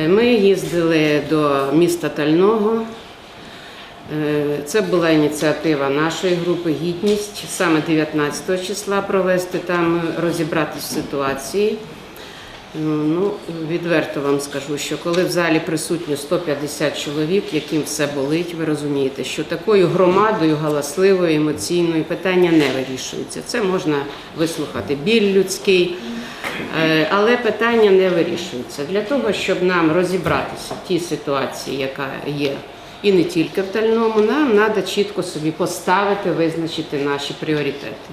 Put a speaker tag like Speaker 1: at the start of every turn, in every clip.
Speaker 1: Е, Ми їздили до міста Тального. Е, Це була ініціатива нашої групи Гідність саме 19 числа провести там, е, розібратись в ситуації. Ну, відверто вам скажу, що коли в залі присутні 150 чоловік, яким все болить, ви розумієте, що такою громадою галасливою, емоційною питання не вирішується. Це можна вислухати біль людський, е, але питання не вирішується. Для того, щоб нам розібратися в тій ситуації, яка є, і не тільки в Тальному, нам треба чітко собі поставити, визначити наші пріоритети.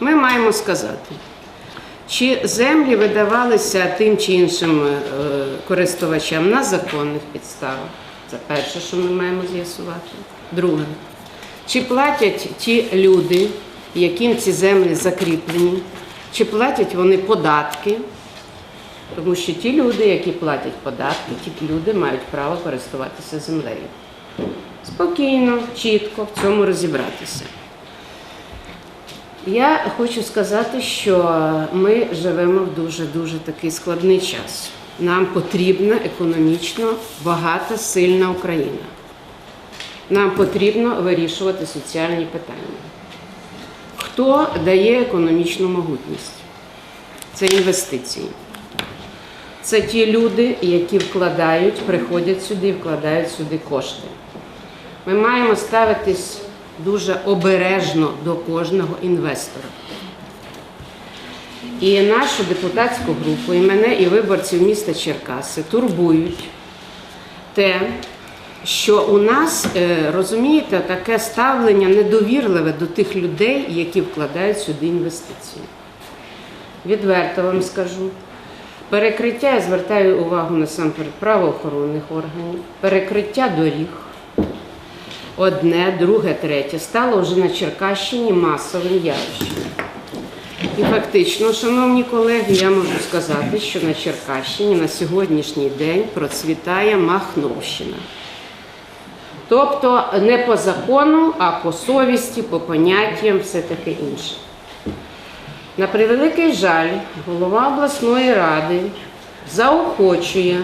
Speaker 1: Ми маємо сказати. Чи землі видавалися тим чи іншим е, користувачам на законних підставах? Це перше, що ми маємо з'ясувати. Друге, чи платять ті люди, яким ці землі закріплені, чи платять вони податки? Тому що ті люди, які платять податки, ті люди мають право користуватися землею. Спокійно, чітко в цьому розібратися. Я хочу сказати, що ми живемо в дуже-дуже такий складний час. Нам потрібна економічно багата, сильна Україна. Нам потрібно вирішувати соціальні питання. Хто дає економічну могутність? Це інвестиції. Це ті люди, які вкладають, приходять сюди і вкладають сюди кошти. Ми маємо ставитись дуже обережно до кожного інвестора. І нашу депутатську групу, і мене, і виборців міста Черкаси турбують те, що у нас, е, розумієте, таке ставлення недовірливе до тих людей, які вкладають сюди інвестиції. Відверто вам скажу. Перекриття, я звертаю увагу насамперед правоохоронних органів, перекриття доріг, одне, друге, третє, стало вже на Черкащині масовим явищем. І фактично, шановні колеги, я можу сказати, що на Черкащині на сьогоднішній день процвітає Махновщина. Тобто не по закону, а по совісті, по поняттям, все таке інше. На превеликий жаль, голова обласної ради заохочує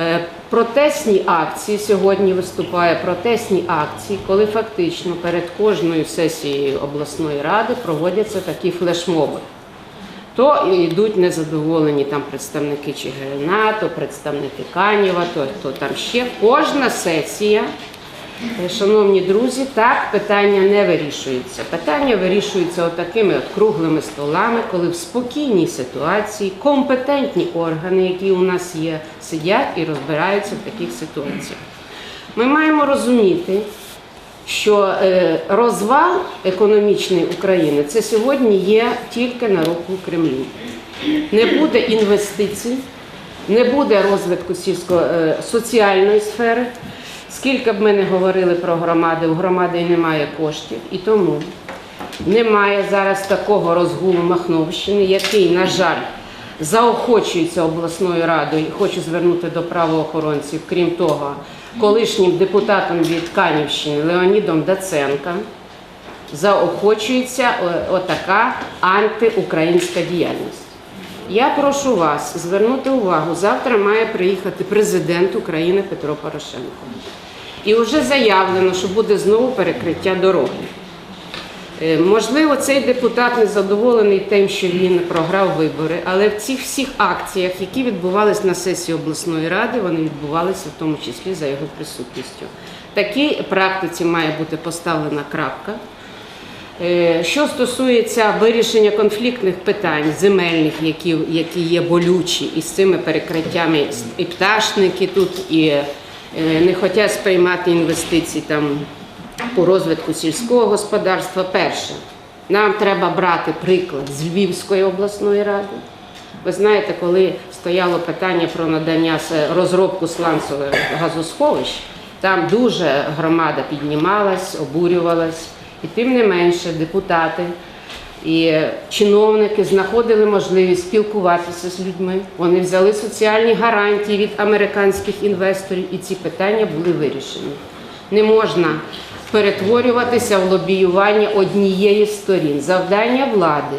Speaker 1: е, протестні акції. Сьогодні виступає протестні акції, коли фактично перед кожною сесією обласної ради проводяться такі флешмоби. То йдуть незадоволені там представники ЧГНА, то представники Канєва, то, то там ще. Кожна сесія, е, шановні друзі, так питання не вирішується. Питання вирішується отакими от круглими столами, коли в спокійній ситуації компетентні органи, які у нас є, сидять і розбираються в таких ситуаціях. Ми маємо розуміти, що е, розвал економічний України це сьогодні є тільки на руку Кремлю. Не буде інвестицій, не буде розвитку сільсько-соціальної сфери. Скільки б ми не говорили про громади, у громади немає коштів, і тому немає зараз такого розгулу Махновщини, який, на жаль, заохочується обласною радою. Хочу звернути до правоохоронців, крім того, колишнім депутатом від Канівщини Леонідом Даценка заохочується е, отака антиукраїнська діяльність. Я прошу вас звернути увагу, завтра має приїхати президент України Петро Порошенко. І вже заявлено, що буде знову перекриття дороги. Е, Можливо, цей депутат не задоволений тим, що він програв вибори, але в цих всіх акціях, які відбувалися на сесії обласної ради, вони відбувалися в тому числі за його присутністю. Такій практиці має бути поставлена крапка. Е, Що стосується вирішення конфліктних питань земельних, які, які є болючі, і з цими перекриттями і пташники тут, і е, не хочуть сприймати інвестиції там по розвитку сільського господарства. Перше, нам треба брати приклад з Львівської обласної ради. Ви знаєте, коли стояло питання про надання розробку сланцевих газосховищ, там дуже громада піднімалась, обурювалась, і тим не менше депутати і чиновники знаходили можливість спілкуватися з людьми. Вони взяли соціальні гарантії від американських інвесторів, і ці питання були вирішені. Не можна перетворюватися в лобіювання однієї з сторін. Завдання влади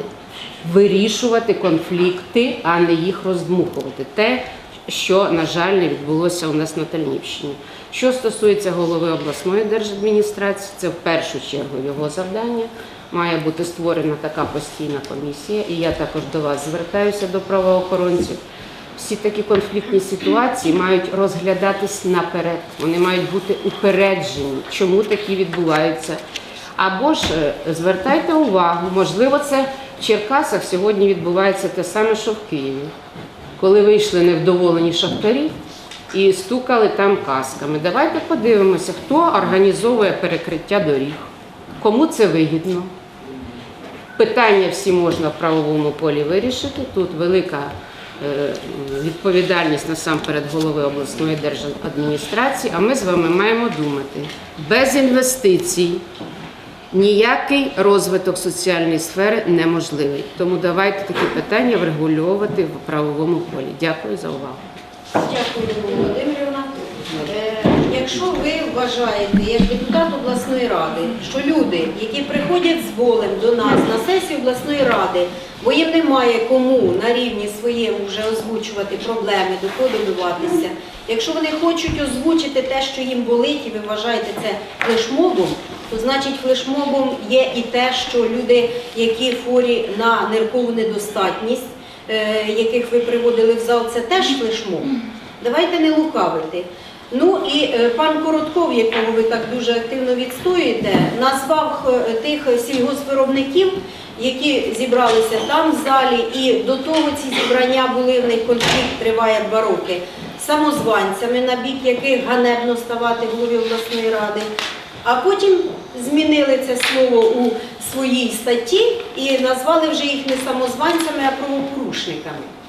Speaker 1: вирішувати конфлікти, а не їх роздмухувати. Те, що, на жаль, не відбулося у нас на Тальнівщині. Що стосується голови обласної держадміністрації, це в першу чергу його завдання. Має бути створена така постійна комісія, і я також до вас звертаюся до правоохоронців. Всі такі конфліктні ситуації мають розглядатись наперед. Вони мають бути упереджені, чому такі відбуваються. Або ж е, звертайте увагу, можливо, це в Черкасах сьогодні відбувається те саме, що в Києві, коли вийшли невдоволені шахтарі і стукали там касками. Давайте подивимося, хто організовує перекриття доріг, кому це вигідно. Питання всі можна в правовому полі вирішити. Тут велика відповідальність насамперед голови обласної держадміністрації, а ми з вами маємо думати, без інвестицій ніякий розвиток соціальної сфери неможливий. Тому давайте такі питання врегульовувати в правовому полі. Дякую за увагу.
Speaker 2: Дякую. Е, Якщо ви вважаєте, як депутат обласної ради, що люди, які приходять з болем до нас на сесію обласної ради, бо їм немає кому на рівні своєму вже озвучувати проблеми, до кого добиватися, якщо вони хочуть озвучити те, що їм болить, і ви вважаєте це флешмобом, то значить флешмобом є і те, що люди, які хворі на ниркову недостатність, е, яких ви приводили в зал, це теж флешмоб. Давайте не лукавити. Ну і е, пан Коротков, якого ви так дуже активно відстоюєте, назвав е, тих сільгоспвиробників, які зібралися там в залі, і до того ці зібрання були в них конфлікт триває два роки. Самозванцями, на бік яких ганебно ставати голові обласної ради. А потім змінили це слово у своїй статті і назвали вже їх не самозванцями, а правопорушниками.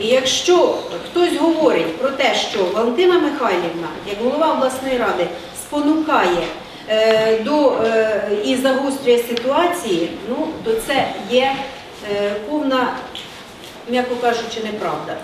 Speaker 2: І якщо хтось говорить про те, що Валентина Михайлівна, як голова обласної ради, спонукає е, до е, і загострює ситуації, ну то це є е, повна, м'яко кажучи, неправда.